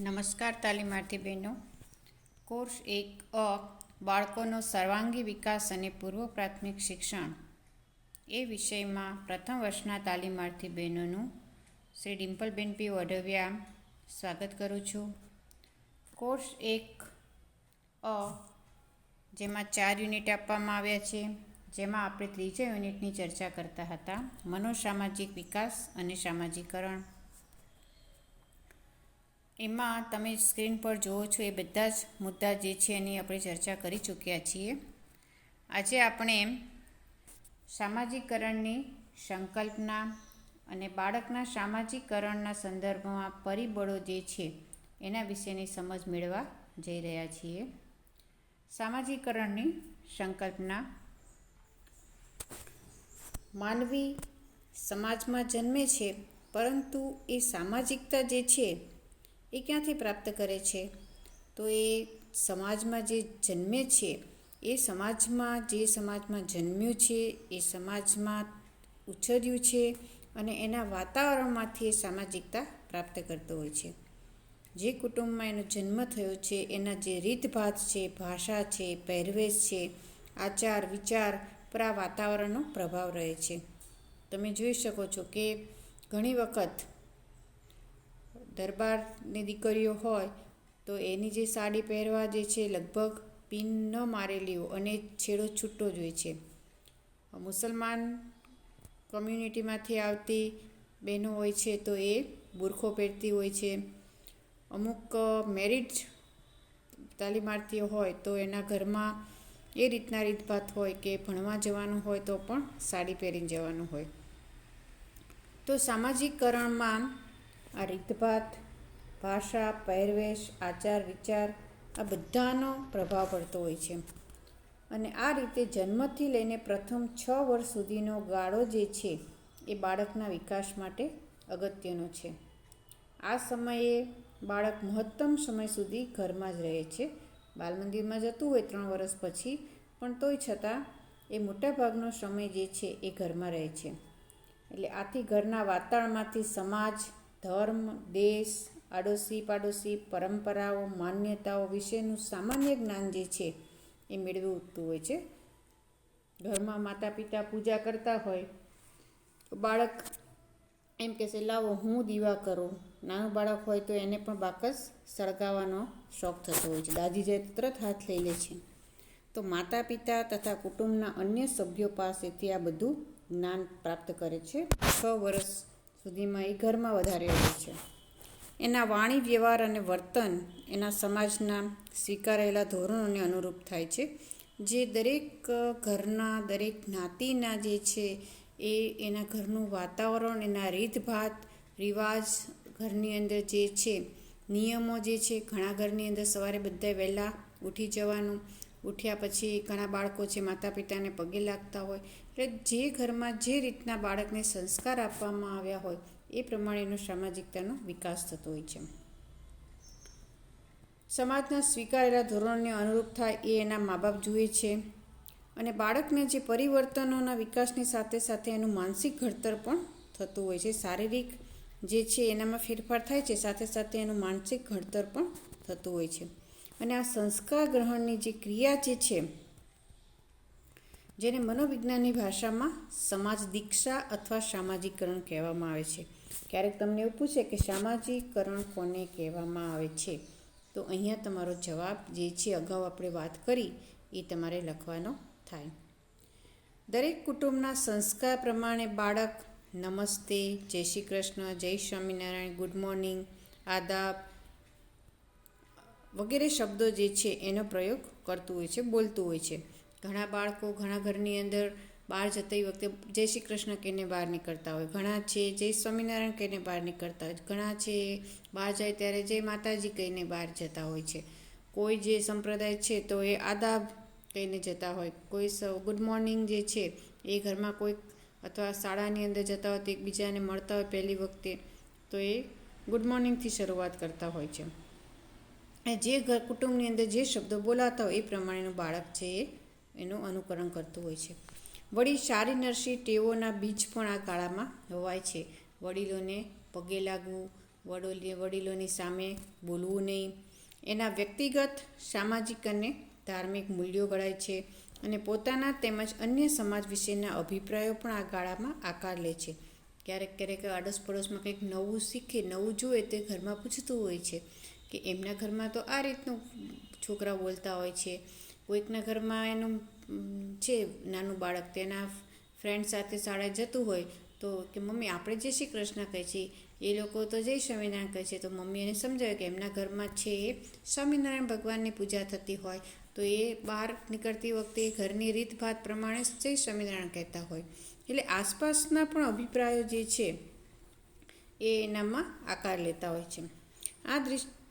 નમસ્કાર તાલીમાર્થી બહેનો. કોર્સ એક અ, બાળકોનો સર્વાંગી વિકાસ અને પૂર્વ પ્રાથમિક શિક્ષણ. એ વિષયમાં પ્રથમ વર્ષના તાલીમાર્થી બહેનોનું શ્રી ડિમ્પલબેન પી વઢવિયા સ્વાગત કરું છું. કોર્સ એક અ, જેમાં ચાર યુનિટ આપવામાં આવ્યા છે, જેમાં આપણે ત્રીજા યુનિટની ચર્ચા કરતા હતા. મનોસામાજિક વિકાસ અને સામાજિકરણ. એમાં તમે સ્ક્રીન પર જુઓ છો એ બધા જ મુદ્દા જે છે એની આપણે ચર્ચા કરી ચૂક્યા છીએ. આજે આપણે સામાજિકરણની સંકલ્પના અને બાળકના સામાજિકરણના સંદર્ભમાં પરિબળો જે છે એના વિશેની સમજ મેળવા જઈ રહ્યા છીએ. સામાજિકરણની સંકલ્પના. માનવી સમાજમાં જન્મે છે, પરંતુ એ સામાજિકતા જે છે એ ક્યાંથી પ્રાપ્ત કરે છે? તો એ સમાજમાં જે જન્મે છે, એ સમાજમાં જે સમાજમાં જન્મ્યું છે, એ સમાજમાં ઉછર્યું છે અને એના વાતાવરણમાંથી એ સામાજિકતા પ્રાપ્ત કરતો હોય છે. જે કુટુંબમાં એનો જન્મ થયો છે, એના જે રીતભાત છે, ભાષા છે, પહેરવેશ છે, આચાર, વિચાર, પર આ વાતાવરણનો પ્રભાવ રહે છે. તમે જોઈ શકો છો કે ઘણી વખત દરબારની દીકરીઓ હોય, તો એની જે સાડી પહેરવા જે છે, લગભગ પિન ન મારેલી હોય અને છેડો છૂટો જ હોય છે. મુસલમાન કમ્યુનિટીમાંથી આવતી બહેનો હોય છે, તો એ બુરખો પહેરતી હોય છે. અમુક મેરિડ તાલીમાર્થીઓ હોય, તો એના ઘરમાં એ રીતના રીતભાત હોય કે ભણવા જવાનું હોય તો પણ સાડી પહેરીને જવાનું હોય. તો સામાજિકરણમાં આ રીતભાત, ભાષા, પહેરવેશ, આચાર, વિચાર, આ બધાનો પ્રભાવ પડતો હોય છે. અને આ રીતે જન્મથી લઈને પ્રથમ છ વર્ષ સુધીનો ગાળો જે છે, એ બાળકના વિકાસ માટે અગત્યનો છે. આ સમયે બાળક મહત્તમ સમય સુધી ઘરમાં જ રહે છે. બાલ મંદિરમાં જતું હોય ત્રણ વર્ષ પછી, પણ તોય છતાં, એ મોટાભાગનો સમય જે છે, એ ઘરમાં રહે છે. એટલે આથી ઘરના વાતાવરણમાંથી સમાજ ધર્મ, દેશ, આડોશી પાડોશી, પરંપરાઓ, માન્યતાઓ વિશેનું સામાન્ય જ્ઞાન જે છે એ મેળવતું હોય છે. ઘરમાં માતા પિતા પૂજા કરતા હોય બાળક એમ કહેશે, લાવો, હું દીવા કરું. નાનું બાળક હોય તો એને પણ બાકસ સળગાવવાનો શોખ થતો હોય છે. દાદી જે તરત હાથ લઈ લે છે. તો માતા પિતા તથા કુટુંબના અન્ય સભ્યો પાસેથી આ બધું જ્ઞાન પ્રાપ્ત કરે છે. છ વર્ષ સુધીમાં એ ઘરમાં વધારે રહે છે. એના વાણી વ્યવહાર અને વર્તન એના સમાજના સ્વીકારેલા ધોરણોને અનુરૂપ થાય છે. જે દરેક ઘરના દરેક જ્ઞાતિના જે છે એ એના ઘરનું વાતાવરણ, એના રીતભાત, રિવાજ, ઘરની અંદર જે છે, નિયમો જે છે, ઘણા ઘરની અંદર સવારે બધા વહેલા ઉઠી જવાનું, ઉઠ્યા પછી ઘણા બાળકો છે માતા પિતાને પગે લાગતા હોય એટલે જે ઘરમાં જે રીતના બાળકને સંસ્કાર આપવામાં આવ્યા હોય, એ પ્રમાણેનો સામાજિકતાનો વિકાસ થતો હોય છે. સમાજના સ્વીકારેલા ધોરણોને અનુરૂપ થાય એ એના મા બાપ જુએ છે અને બાળકને જે પરિવર્તનોના વિકાસની સાથે સાથે એનું માનસિક ઘડતર પણ થતું હોય છે. શારીરિક જે છે એનામાં ફેરફાર થાય છે, સાથે સાથે એનું માનસિક ઘડતર પણ થતું હોય છે. અને આ સંસ્કાર ગ્રહણની જે ક્રિયા જે છે જેને મનોવિજ્ઞાનની ભાષામાં સમાજ દીક્ષા અથવા સામાજિકરણ કહેવામાં આવે છે. ક્યારેક તમને એવું પૂછે કે સામાજિકરણ કોને કહેવામાં આવે છે? તો અહીંયા તમારો જવાબ જે છે, અગાઉ આપણે વાત કરી, એ તમારે લખવાનો થાય. દરેક કુટુંબના સંસ્કાર પ્રમાણે બાળક, નમસ્તે, જય શ્રી કૃષ્ણ, જય સ્વામિનારાયણ, ગુડ મોર્નિંગ, આદાબ વગેરે શબ્દો જે છે, એનો પ્રયોગ કરતું હોય છે, બોલતું હોય છે. ઘણા બાળકો ઘણા ઘરની અંદર બહાર જતી વખતે જય શ્રી કૃષ્ણ કહીને બહાર નીકળતા હોય. ઘણા છે જય સ્વામિનારાયણ કહીને બહાર નીકળતા હોય. ઘણા છે બહાર જાય ત્યારે જય માતાજી કહીને બહાર જતા હોય છે. કોઈ જે સંપ્રદાય છે તો એ આદાબ કહીને જતા હોય. કોઈ ગુડ મોર્નિંગ જે છે એ ઘરમાં કોઈક અથવા શાળાની અંદર જતા હોય તો એકબીજાને મળતા હોય પહેલી વખતે તો એ ગુડ મોર્નિંગથી શરૂઆત કરતા હોય છે. જે ઘર કુટુંબની અંદર જે શબ્દો બોલાતા હોય એ પ્રમાણેનું બાળક છે એ એનું અનુકરણ કરતું હોય છે. વળી સારી નરસી ટેવોના બીજ પણ આ ગાળામાં વવાય છે. વડીલોને પગે લાગવું, વડોલી, વડીલોની સામે બોલવું નહીં. એના વ્યક્તિગત, સામાજિક અને ધાર્મિક મૂલ્યો ઘડાય છે અને પોતાના તેમજ અન્ય સમાજ વિશેના અભિપ્રાયો પણ આ ગાળામાં આકાર લે છે. ક્યારેક ક્યારેક આડોશ પડોશમાં કંઈક નવું શીખે, નવું જુએ તે ઘરમાં પૂછતું હોય છે કે એમના ઘરમાં તો આ રીતનું છોકરા બોલતા હોય છે. કોઈકના ઘરમાં એનું છે, નાનું બાળક તેના ફ્રેન્ડ સાથે શાળાએ જતું હોય તો કે મમ્મી આપણે જે શ્રી કૃષ્ણ કહે છે, એ લોકો તો જય સ્વામિનારાયણ કહે છે, તો મમ્મી એને સમજાવે કે એમના ઘરમાં છે એ સ્વામિનારાયણ ભગવાનની પૂજા થતી હોય, તો એ બહાર નીકળતી વખતે ઘરની રીતભાત પ્રમાણે જય સ્વામિનારાયણ કહેતા હોય. એટલે આસપાસના પણ અભિપ્રાયો જે છે, એ એનામાં આકાર લેતા હોય છે. આ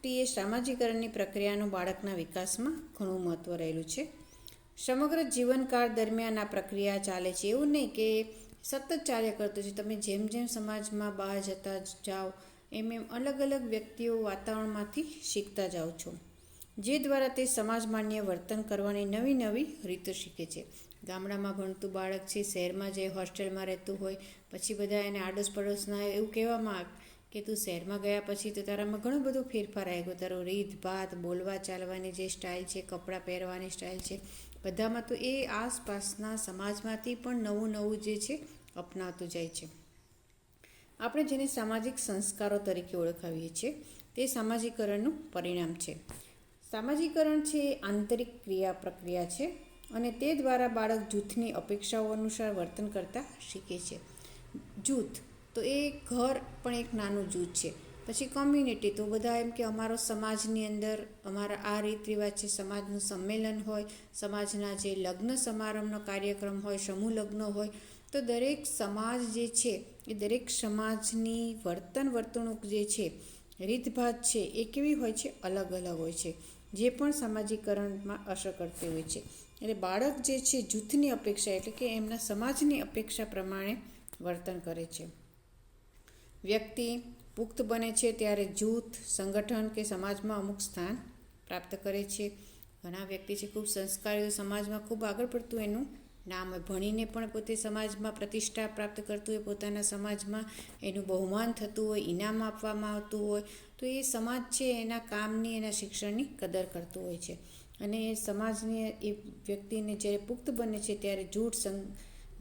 દૃષ્ટિએ સામાજિકરણની પ્રક્રિયાનું બાળકના વિકાસમાં ઘણું મહત્ત્વ રહેલું છે. સમગ્ર જીવનકાળ દરમિયાન આ પ્રક્રિયા ચાલે છે. એવું નહીં કે સતત ચાલ્યા કરતું છે. તમે જેમ જેમ સમાજમાં બહાર જતા જાઓ, એમ એમ અલગ અલગ વ્યક્તિઓ વાતાવરણમાંથી શીખતા જાઓ છો, જે દ્વારા તે સમાજ માન્ય વર્તન કરવાની નવી નવી રીતો શીખે છે. ગામડામાં ભણતું બાળક છે, શહેરમાં જે હોસ્ટેલમાં રહેતું હોય, પછી બધા એને આડોશ પડોશના એવું કહેવામાં કે તું શહેરમાં ગયા પછી તો તારામાં ઘણો બધો ફેરફાર આવી ગયો તારો રીત, ભાત, બોલવા, ચાલવાની જે સ્ટાઇલ છે, કપડાં પહેરવાની સ્ટાઇલ છે, બધામાં તો એ આસપાસના સમાજમાંથી પણ નવું નવું જે છે અપનાવતું જાય છે. આપણે જેને સામાજિક સંસ્કારો તરીકે ઓળખાવીએ છીએ, તે સામાજિકરણનું પરિણામ છે. સામાજિકરણ છે એ આંતરિક ક્રિયા પ્રક્રિયા છે અને તે દ્વારા બાળક જૂથની અપેક્ષાઓ અનુસાર વર્તન કરતાં શીખે છે. જૂથ તો એ ઘર પણ એક નાનું જૂથ છે. પછી કોમ્યુનિટી તો બધા એમ કે અમારો સમાજની અંદર અમારા આ રીત રિવાજ છે, સમાજનું સંમેલન હોય, સમાજના જે લગ્ન સમારંભનો કાર્યક્રમ હોય, સમૂહ લગ્ન હોય, તો દરેક સમાજ જે છે, એ દરેક સમાજની વર્તન વર્તણૂક જે છે, રીતભાત છે, એ કેવી હોય છે? અલગ અલગ હોય છે. જે પણ સામાજિકરણમાં અસર કરતી હોય છે. એટલે બાળક જે છે જૂથની અપેક્ષા એટલે કે એમના સમાજની અપેક્ષા પ્રમાણે વર્તન કરે છે. વ્યક્તિ પુખ્ત બને છે ત્યારે જૂથ, સંગઠન કે સમાજમાં અમુક સ્થાન પ્રાપ્ત કરે છે. ઘણા વ્યક્તિ છે ખૂબ સંસ્કારી સમાજમાં ખૂબ આગળ પડતું એનું નામ ભણીને પણ પોતે સમાજમાં પ્રતિષ્ઠા પ્રાપ્ત કરતું હોય, પોતાના સમાજમાં એનું બહુમાન થતું હોય, ઇનામ આપવામાં આવતું હોય, તો એ સમાજ છે એના કામની, એના શિક્ષણની કદર કરતું હોય છે. અને એ સમાજની, એ વ્યક્તિને જ્યારે પુખ્ત બને છે ત્યારે જૂથ, સંગ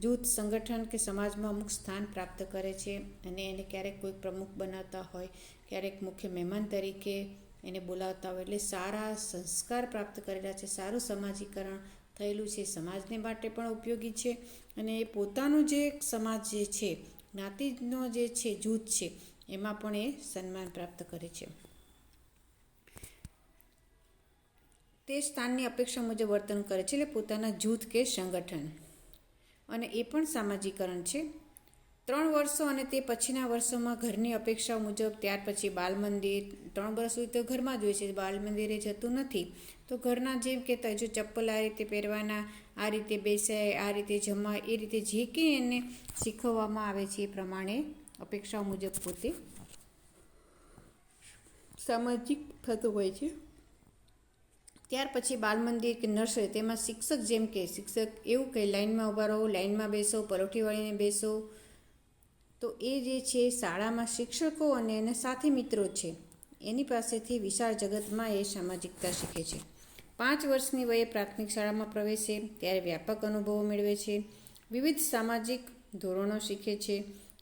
જૂથ સંગઠન કે સમાજમાં અમુક સ્થાન પ્રાપ્ત કરે છે અને એને ક્યારેક કોઈ પ્રમુખ બનાવતા હોય, ક્યારેક મુખ્ય મહેમાન તરીકે એને બોલાવતા હોય એટલે સારા સંસ્કાર પ્રાપ્ત કરેલા છે, સારું સમાજીકરણ થયેલું છે, સમાજને માટે પણ ઉપયોગી છે અને એ પોતાનું જે સમાજ જે છે, જ્ઞાતિનો જે છે, જૂથ છે, એમાં પણ એ સન્માન પ્રાપ્ત કરે છે. તે સ્થાનની અપેક્ષા મુજબ વર્તન કરે છે એટલે પોતાના જૂથ કે સંગઠન. અને એ પણ સામાજિકરણ છે. ત્રણ વર્ષો અને તે પછીના વર્ષોમાં ઘરની અપેક્ષાઓ મુજબ ત્યાર પછી બાલ મંદિર, ત્રણ વર્ષ સુધી તો ઘરમાં જ હોય છે, બાલ મંદિરે જતું નથી. તો ઘરના જેમ કહેતા જો ચપ્પલ આ રીતે પહેરવાના, આ રીતે બેસાય, આ રીતે જમાય, એ રીતે જે કંઈ એને શીખવવામાં આવે છે એ પ્રમાણે અપેક્ષાઓ મુજબ પોતે સામાજિક થતું હોય છે. ત્યાર પછી બાલ મંદિર કે નર્સરી, તેમાં શિક્ષક જેમ કે શિક્ષક એવું કહે લાઇનમાં ઊભા રહો લાઇનમાં બેસો, પરોઠી વાળીને બેસો. તો એ જે છે શાળામાં શિક્ષકો અને એના સાથી મિત્રો છે, એની પાસેથી વિશાળ જગતમાં એ સામાજિકતા શીખે છે. પાંચ વર્ષની વયે પ્રાથમિક શાળામાં પ્રવેશે, ત્યારે વ્યાપક અનુભવો મેળવે છે, વિવિધ સામાજિક ધોરણો શીખે છે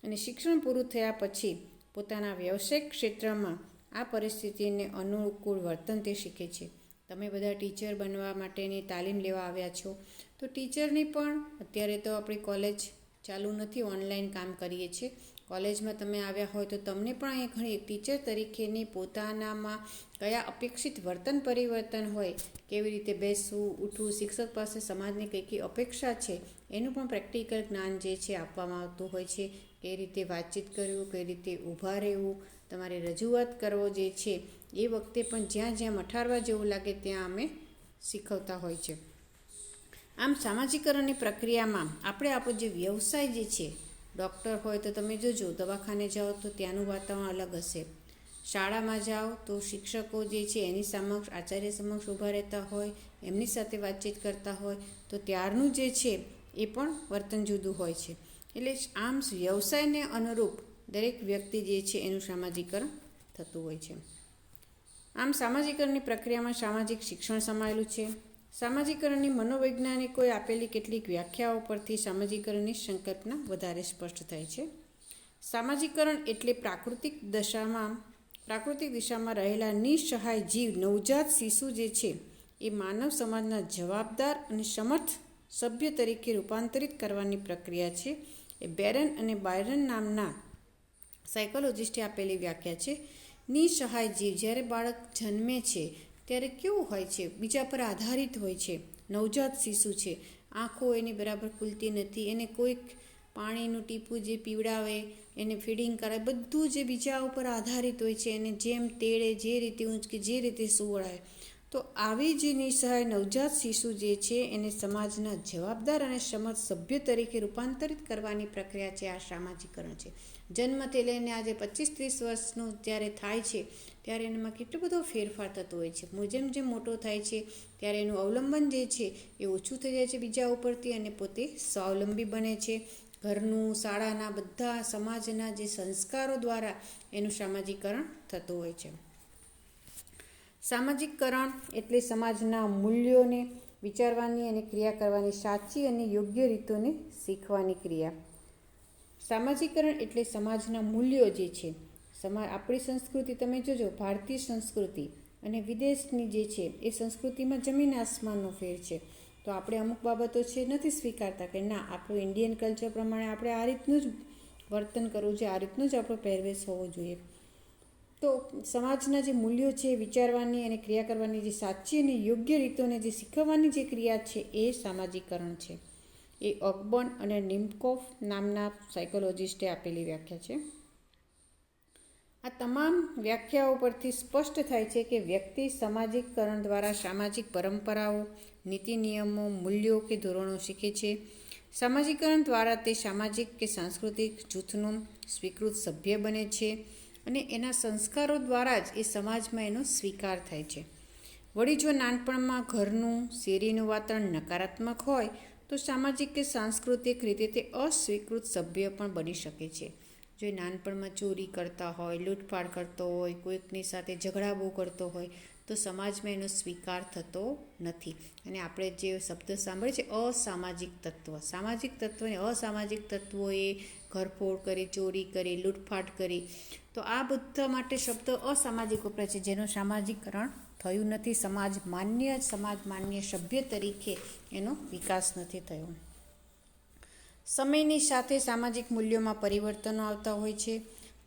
અને શિક્ષણ પૂરું થયા પછી પોતાના વ્યવસાયિક ક્ષેત્રમાં આ પરિસ્થિતિને અનુકૂળ વર્તન તે શીખે છે. તમે બધા ટીચર બનવા માટેની તાલીમ લેવા આવ્યા છો. તો ટીચરની પણ અત્યારે તો આપણી કોલેજ ચાલુ નથી, ઓનલાઈન કામ કરીએ છીએ. કોલેજમાં તમે આવ્યા હોય તો તમને પણ અહીં ઘણી ટીચર તરીકેની પોતાનામાં કયા અપેક્ષિત વર્તન પરિવર્તન હોય, કેવી રીતે બેસવું, ઉઠવું, શિક્ષક પાસે સમાજની કઈ કઈ અપેક્ષા છે, એનું પણ પ્રેક્ટિકલ જ્ઞાન જે છે આપવામાં આવતું હોય છે. કઈ રીતે વાતચીત કરવું, કઈ રીતે ઊભા રહેવું, તમારે રજૂઆત કરવો જે છે એ વખતે પણ જ્યાં જ્યાં મઠારવા જેવું લાગે ત્યાં અમે શીખવતા હોય છે. આમ સામાજિકરણની પ્રક્રિયામાં આપણે આપણો જે વ્યવસાય જે છે, ડૉક્ટર હોય તો તમે જોજો, દવાખાને જાઓ તો ત્યાંનું વાતાવરણ અલગ હશે. શાળામાં જાઓ તો શિક્ષકો જે છે એની સમક્ષ, આચાર્ય સમક્ષ ઊભા રહેતા હોય, એમની સાથે વાતચીત કરતા હોય, તો ત્યારનું જે છે એ પણ વર્તન જુદું હોય છે. એટલે આમ વ્યવસાયને અનુરૂપ દરેક વ્યક્તિ જે છે એનું સામાજિકરણ થતું હોય છે. આમ સામાજિકરણની પ્રક્રિયામાં સામાજિક શિક્ષણ સમાયેલું છે. સામાજિકરણની મનોવૈજ્ઞાનિકોએ આપેલી કેટલીક વ્યાખ્યાઓ પરથી સામાજિકરણની સંકલ્પના વધારે સ્પષ્ટ થાય છે. સામાજિકરણ એટલે પ્રાકૃતિક દશામાં, પ્રાકૃતિક દિશામાં રહેલા નિસહાય જીવ, નવજાત શિશુ જે છે, એ માનવ સમાજના જવાબદાર અને સમર્થ સભ્ય તરીકે રૂપાંતરિત કરવાની પ્રક્રિયા છે. એ બેરન અને બાયરન નામના સાયકોલોજિસ્ટે આપેલી વ્યાખ્યા છે. નિસહાય જીવ જ્યારે બાળક જન્મે છે, ત્યારે કેવું હોય છે? બીજા પર આધારિત હોય છે. નવજાત શિશુ છે. આંખો એની બરાબર ખુલતી નથી. એને કોઈક પાણીનું ટીપું જે પીવડાવે, એને ફીડિંગ કરાવે, બધું જે બીજા ઉપર આધારિત હોય છે, એને જેમ તેડે, જે રીતે ઊંચકે, જે રીતે સુવડાવે. તો આવી જ નિસહાય નવજાત શિશુ જે છે, એને સમાજના જવાબદાર અને સમજ સભ્ય તરીકે રૂપાંતરિત કરવાની પ્રક્રિયા છે, આ સામાજિકરણ છે. જન્મથી લઈને આજે પચીસ ત્રીસ વર્ષનું જ્યારે થાય છે, ત્યારે એનામાં કેટલો બધો ફેરફાર થતો હોય છે. જેમ જેમ મોટો થાય છે, ત્યારે એનું અવલંબન જે છે, એ ઓછું થઈ જાય છે બીજા ઉપરથી અને પોતે સ્વાવલંબી બને છે. ઘરનું, શાળાના બધા સમાજના જે સંસ્કારો દ્વારા એનું સામાજિકરણ થતું હોય છે. સામાજિકકરણ એટલે સમાજના મૂલ્યોને વિચારવાની અને ક્રિયા કરવાની સાચી અને યોગ્ય રીતોને શીખવાની ક્રિયા. સામાજિકરણ એટલે સમાજના મૂલ્યો જે છે. સમા, આપણી સંસ્કૃતિ તમે જોજો, ભારતીય સંસ્કૃતિ અને વિદેશની જે છે એ સંસ્કૃતિમાં જમીન આસમાનનો ફેર છે. તો આપણે અમુક બાબતો છે નથી સ્વીકારતા કે ના, આપણું ઇન્ડિયન કલ્ચર પ્રમાણે આપણે આ રીતનું જ વર્તન કરવું જોઈએ, આ રીતનું જ આપણો પહેરવેશ હોવો જોઈએ. તો સમાજના જે મૂલ્યો છે, વિચારવાની અને ક્રિયા કરવાની જે સાચી અને યોગ્ય રીતોને જે શીખવવાની જે ક્રિયા છે, એ સામાજિકરણ છે. એ અકબન અને નિમકોફ નામના સાયકોલોજિસ્ટે આપેલી વ્યાખ્યા છે. આ તમામ વ્યાખ્યાઓ પરથી સ્પષ્ટ થાય છે કે વ્યક્તિ સામાજિકકરણ દ્વારા સામાજિક પરંપરાઓ, નીતિ નિયમો, મૂલ્યો કે ધોરણો શીખે છે. સામાજિકકરણ દ્વારા તે સામાજિક કે સાંસ્કૃતિક જૂથનું સ્વીકૃત સભ્ય બને છે. અને એના સંસ્કારો દ્વારા જ એ સમાજમાં એનો સ્વીકાર થાય છે. વળી જો નાનપણમાં ઘરનું, શેરીનું વાતાવરણ નકારાત્મક હોય, તો સામાજિક કે સાંસ્કૃતિક રીતે તે અસ્વીકૃત સભ્ય પણ બની શકે છે. જો એ નાનપણમાં ચોરી કરતા હોય, લૂંટફાટ કરતો હોય, કોઈકની સાથે ઝઘડા બહુ કરતો હોય, તો સમાજમાં એનો સ્વીકાર થતો નથી. અને આપણે જે શબ્દ સાંભળે છે, અસામાજિક તત્વ. સામાજિક તત્વને અસામાજિક તત્વોએ ઘરફોડ કરી, ચોરી કરી, લૂંટફાટ કરી. તો આ બધા માટે શબ્દ અસામાજિક વપરાય છે, જેનું સામાજિકરણ થયું નથી. સમાજ માન્ય સમાજ માન્ય સભ્ય તરીકે એનો વિકાસ નથી થયો. સમયની સાથે સામાજિક મૂલ્યોમાં પરિવર્તનો આવતા હોય છે.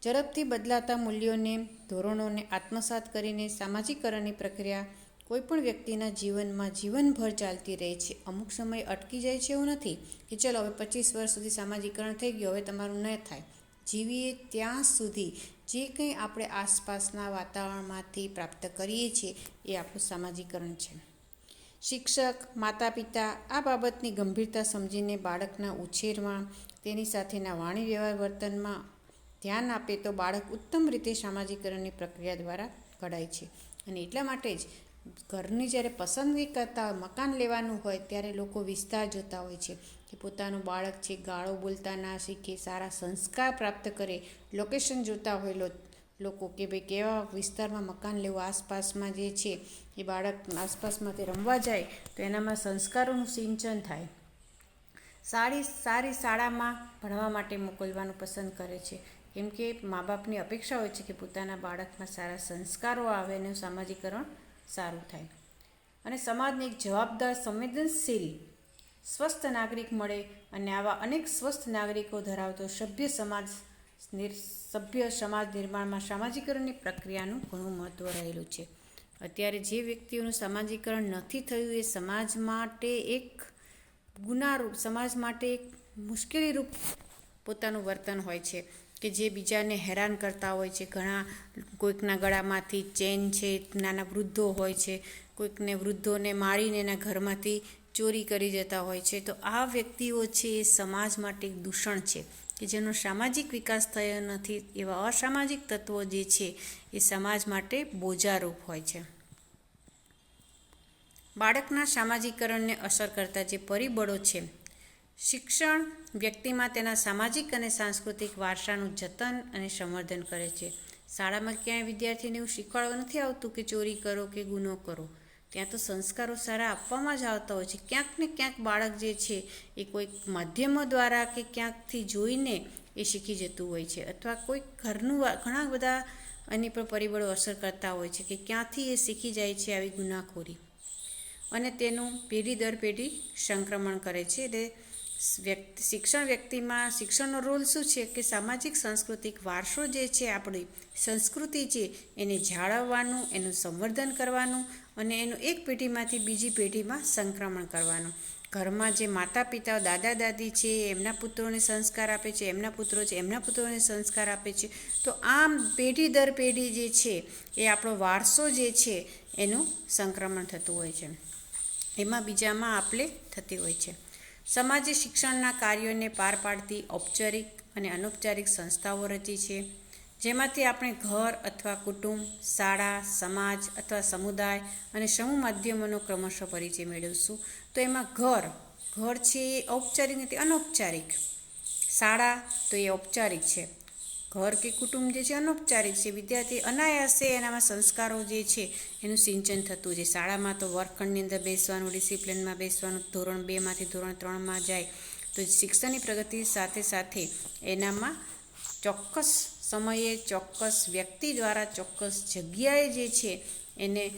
ઝડપથી બદલાતા મૂલ્યોને, ધોરણોને આત્મસાત કરીને સામાજિકરણની પ્રક્રિયા કોઈપણ વ્યક્તિના જીવનમાં જીવનભર ચાલતી રહે છે. અમુક સમય અટકી જાય છે એવું નથી કે ચલો હવે પચીસ વર્ષ સુધી સામાજિકરણ થઈ ગયું, હવે તમારું ન થાય. જીવીએ ત્યાં સુધી જે કંઈ આપણે આસપાસના વાતાવરણમાંથી પ્રાપ્ત કરીએ છીએ એ આપણું સામાજિકરણ છે. શિક્ષક માતા પિતા આ બાબતની ગંભીરતા સમજીને બાળકના ઉછેરમાં, તેની સાથેના વાણી વ્યવહાર વર્તનમાં ધ્યાન આપે તો બાળક ઉત્તમ રીતે સામાજિકરણની પ્રક્રિયા દ્વારા ઘડાય છે. અને એટલા માટે જ ઘરની જ્યારે પસંદગી કરતા મકાન લેવાનું હોય ત્યારે લોકો વિસ્તાર જોતા હોય છે કે પોતાનું બાળક છે, ગાળો બોલતા ના શીખે, સારા સંસ્કાર પ્રાપ્ત કરે લોકેશન જોતા હોય લોકો કે ભાઈ કેવા વિસ્તારમાં મકાન લેવું આસપાસમાં જે છે, એ બાળક આસપાસમાં તે રમવા જાય, તો એનામાં સંસ્કારોનું સિંચન થાય. સારી સારી શાળામાં ભણવા માટે મોકલવાનું પસંદ કરે છે. કેમ કે મા બાપની અપેક્ષા હોય છે કે પોતાના બાળકમાં સારા સંસ્કારો આવે અને સામાજિકરણ સારું થાય. અને સમાજને એક જવાબદાર, સંવેદનશીલ, સ્વસ્થ નાગરિક મળે અને આવા અનેક સ્વસ્થ નાગરિકો ધરાવતો સભ્ય સમાજ સભ્ય સમાજ નિર્માણમાં સામાજિકરણની પ્રક્રિયાનું ઘણું મહત્ત્વ રહેલું છે. અત્યારે જે વ્યક્તિઓનું સામાજિકરણ નથી થયું એ સમાજ માટે એક ગુનારૂપ, સમાજ માટે એક મુશ્કેલીરૂપ પોતાનું વર્તન હોય છે. કે જે બીજાને હેરાન કરતા હોય છે. ઘણા કોઈકના ગળામાંથી ચેન છે, નાના વૃદ્ધો હોય છે. કોઈકને વૃદ્ધોને મારીને એના ઘરમાંથી ચોરી કરી જતા હોય છે. તો આ વ્યક્તિઓ છે એ સમાજ માટે એક દૂષણ છે કે જેનો સામાજિક વિકાસ થયો નથી એવા અસામાજિક તત્વો જે છે એ સમાજ માટે બોજારૂપ હોય છે. બાળકના સામાજિકરણને અસર કરતા જે પરિબળો છે શિક્ષણ વ્યક્તિમાં તેના સામાજિક અને સાંસ્કૃતિક વારસાનું જતન અને સંવર્ધન કરે છે. શાળામાં ક્યાંય વિદ્યાર્થીને એવું શીખવાડવા નથી આવતું કે ચોરી કરો કે ગુનો કરો. ત્યાં તો સંસ્કારો સારા આપવામાં જ આવતા હોય છે. ક્યાંક ને ક્યાંક બાળક જે છે એ કોઈક માધ્યમો દ્વારા કે ક્યાંકથી જોઈને એ શીખી જતું હોય છે અથવા કોઈક ઘરનું ઘણા બધા એની પર પરિબળો અસર કરતા હોય છે કે ક્યાંથી એ શીખી જાય છે આવી ગુનાખોરી. અને તેનું પેઢી દર પેઢી સંક્રમણ કરે છે. એટલે વ્યક્તિ, શિક્ષણ વ્યક્તિમાં શિક્ષણનો રોલ શું છે કે સામાજિક, સાંસ્કૃતિક વારસો જે છે, આપણી સંસ્કૃતિ છે, એને જાળવવાનું, એનું સંવર્ધન કરવાનું અને એનું એક પેઢીમાંથી બીજી પેઢીમાં સંક્રમણ કરવાનું. ઘરમાં જે માતા પિતા દાદા દાદી છે, એમના પુત્રોને સંસ્કાર આપે છે, એમના પુત્રો છે, એમના પુત્રોને સંસ્કાર આપે છે, તો આમ પેઢી દર પેઢી જે છે, એ આપણો વારસો જે છે, એનું સંક્રમણ થતું હોય છે. એમાં બીજામાં આપલે થતી હોય છે. સમાજે શિક્ષણના કાર્યોને પાર પાડતી ઔપચારિક અને અનૌપચારિક સંસ્થાઓ રચી છે. જેમાંથી આપણે ઘર અથવા કુટુંબ, શાળા, સમાજ અથવા સમુદાય અને સમૂહ માધ્યમોનો ક્રમશઃ પરિચય મેળવીશું. તો એમાં ઘર ઘર છે એ ઔપચારિક નથી અનૌપચારિક. શાળા તો એ ઔપચારિક છે. ઘર કે કુટુંબ જે છે અનૌપચારિક છે, વિદ્યાર્થી અનાયાસે એનામાં સંસ્કારો જે છે, એનું સિંચન થતું છે. શાળામાં તો વર્ગખંડની અંદર બેસવાનું, ડિસિપ્લિનમાં બેસવાનું, ધોરણ બેમાંથી ધોરણ ત્રણમાં જાય તો શિક્ષણની પ્રગતિ સાથે સાથે એનામાં ચોક્કસ સમયે, ચોક્કસ વ્યક્તિ દ્વારા, ચોક્કસ જગ્યાએ જે છે, એને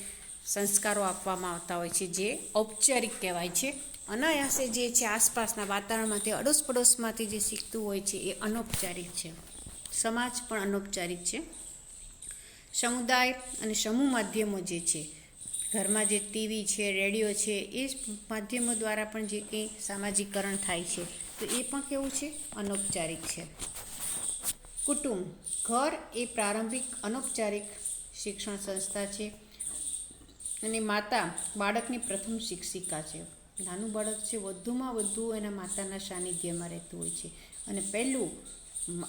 સંસ્કારો આપવામાં આવતા હોય છે, જે ઔપચારિક કહેવાય છે. અનાયાસે જે છે, આસપાસના વાતાવરણમાંથી અડોસ પડોશમાંથી જે શીખતું હોય છે, એ અનૌપચારિક છે. સમાજ પણ અનૌપચારિક છે. સમુદાય અને સમૂહ માધ્યમો જે છે, ઘરમાં જે ટીવી છે, રેડિયો છે, એ માધ્યમો દ્વારા પણ જે કંઈ સામાજિકરણ થાય છે, તો એ પણ કેવું છે? અનૌપચારિક છે. કુટુંબ, ઘર એ પ્રારંભિક અનૌપચારિક શિક્ષણ સંસ્થા છે અને માતા બાળકની પ્રથમ શિક્ષિકા છે. નાનું બાળક છે, વધુમાં વધુ એના માતાના સાનિધ્યમાં રહેતું હોય છે અને પહેલું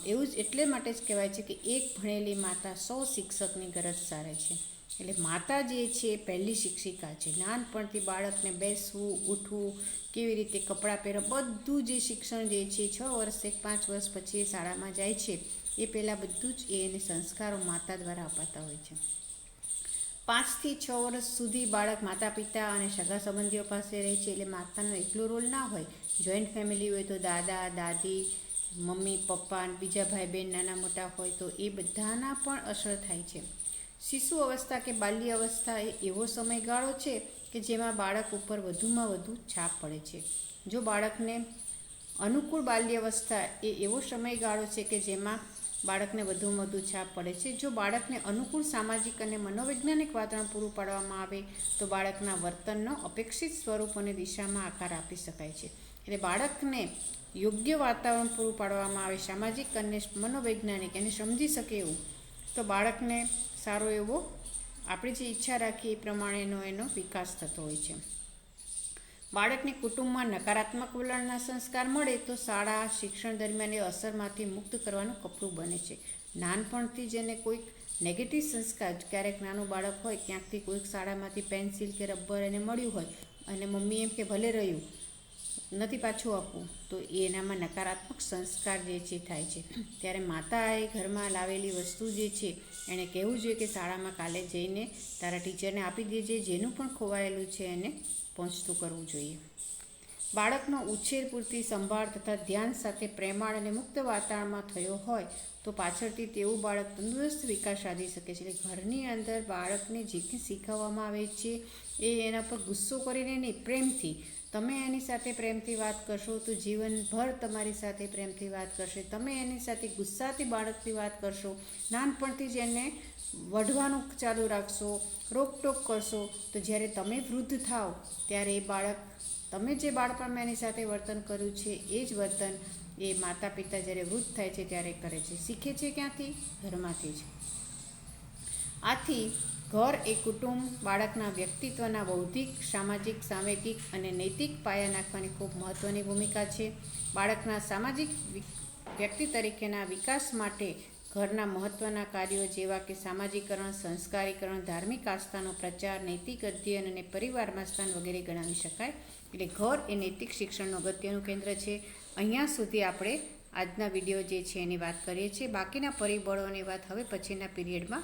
એવું જ એટલે માટે જ કહેવાય છે કે એક ભણેલી માતા સો શિક્ષકની ગરજ સારે છે. એટલે માતા જે છે એ પહેલી શિક્ષિકા છે. નાનપણથી બાળકને બેસવું, ઉઠવું, કેવી રીતે કપડાં પહેરવા, બધું જે શિક્ષણ જે છે છ વર્ષ એક પાંચ વર્ષ પછી એ શાળામાં જાય છે. એ પહેલાં બધું જ એને સંસ્કારો માતા દ્વારા અપાતા હોય છે. પાંચથી છ વર્ષ સુધી બાળક માતા પિતા અને સગા સંબંધીઓ પાસે રહે છે. એટલે માતાનો એકલો રોલ ના હોય. જોઈન્ટ ફેમિલી હોય તો દાદા, દાદી મમ્મી, પપ્પા બીજા ભાઈ બહેન નાના મોટા હોય તો એ બધાના પણ અસર થાય છે. શિશુ અવસ્થા કે બાલ્ય અવસ્થા એ એવો સમયગાળો છે કે જેમાં બાળક ઉપર વધુમાં વધુ છાપ પડે છે. જો બાળકને અનુકૂળ બાલ્ય અવસ્થા એ એવો સમયગાળો છે કે જેમાં બાળકને વધુમાં વધુ છાપ પડે છે, જો બાળકને અનુકૂળ સામાજિક અને મનોવૈજ્ઞાનિક વાતાવરણ પૂરું પાડવામાં આવે તો બાળકના વર્તનનો અપેક્ષિત સ્વરૂપ અને દિશામાં આકાર આપી શકાય છે. એટલે બાળકને યોગ્ય વાતાવરણ પૂરું પાડવામાં આવે, સામાજિક અને મનોવૈજ્ઞાનિક એને સમજી શકે એવું, તો બાળકને સારો એવો આપણે જે ઈચ્છા રાખીએ એ પ્રમાણેનો એનો વિકાસ થતો હોય છે. બાળકને કુટુંબમાં નકારાત્મક વલણના સંસ્કાર મળે તો શાળા, શિક્ષણ દરમિયાન એ અસરમાંથી મુક્ત કરવાનું કપડું બને છે. નાનપણથી જેને કોઈક નેગેટિવ સંસ્કાર, ક્યારેક નાનું બાળક હોય, ક્યાંકથી કોઈક શાળામાંથી પેન્સિલ કે રબર એને મળ્યું હોય, અને મમ્મી એમ કે ભલે રહ્યું નથી પાછું આપવું, તો એનામાં નકારાત્મક સંસ્કાર જે છે થાય છે. ત્યારે માતાએ ઘરમાં લાવેલી વસ્તુ જે છે, એણે કહેવું જોઈએ કે શાળામાં કાલે જઈને તારા ટીચરને આપી દેજે, જેનું પણ ખોવાયેલું છે એને પહોંચતું કરવું જોઈએ. બાળકનો ઉછેર પૂરતી સંભાળ તથા ધ્યાન સાથે પ્રેમાળ અને મુક્ત વાતાવરણમાં થયો હોય, તો પાછળથી તેવું બાળક તંદુરસ્ત વિકાસ સાધી શકે છે. એટલે ઘરની અંદર બાળકને જે કંઈ શીખવવામાં આવે છે, એ એના પર ગુસ્સો કરીને નહીં, પ્રેમથી તમે એની સાથે પ્રેમથી વાત કરશો તો જીવનભર તમારી સાથે પ્રેમથી વાત કરશે. તમે એની સાથે ગુસ્સાથી બાળકથી વાત કરશો. નાનપણથી જ એને વઢવાનું ચાલુ રાખશો, રોકટોક કરશો. તો જ્યારે તમે વૃદ્ધ થાવ, ત્યારે એ બાળક, તમે જે બાળપણમાં એની સાથે વર્તન કર્યું છે, એ જ વર્તન એ માતા પિતા જ્યારે વૃદ્ધ થાય છે ત્યારે કરે છે. શીખે છે ક્યાંથી? ઘરમાંથી જ. આથી ઘર, એ કુટુંબ, બાળકના વ્યક્તિત્વના બૌદ્ધિક, સામાજિક, સાંવેગિક અને નૈતિક પાયા નાખવાની ખૂબ મહત્ત્વની ભૂમિકા છે. બાળકના સામાજિક વ્યક્તિ તરીકેના વિકાસ માટે ઘરના મહત્ત્વના કાર્યો જેવા કે સામાજિકરણ, સંસ્કારીકરણ, ધાર્મિક આસ્થાનો પ્રચાર, નૈતિક અધ્યયન અને પરિવારમાં સ્થાન વગેરે ગણાવી શકાય. એટલે ઘર એ નૈતિક શિક્ષણનું અગત્યનું કેન્દ્ર છે. અહીંયા સુધી આપણે આજના વીડિયો જે છે એની વાત કરીએ છીએ. બાકીના પરિબળોની વાત હવે પછીના પીરિયડમાં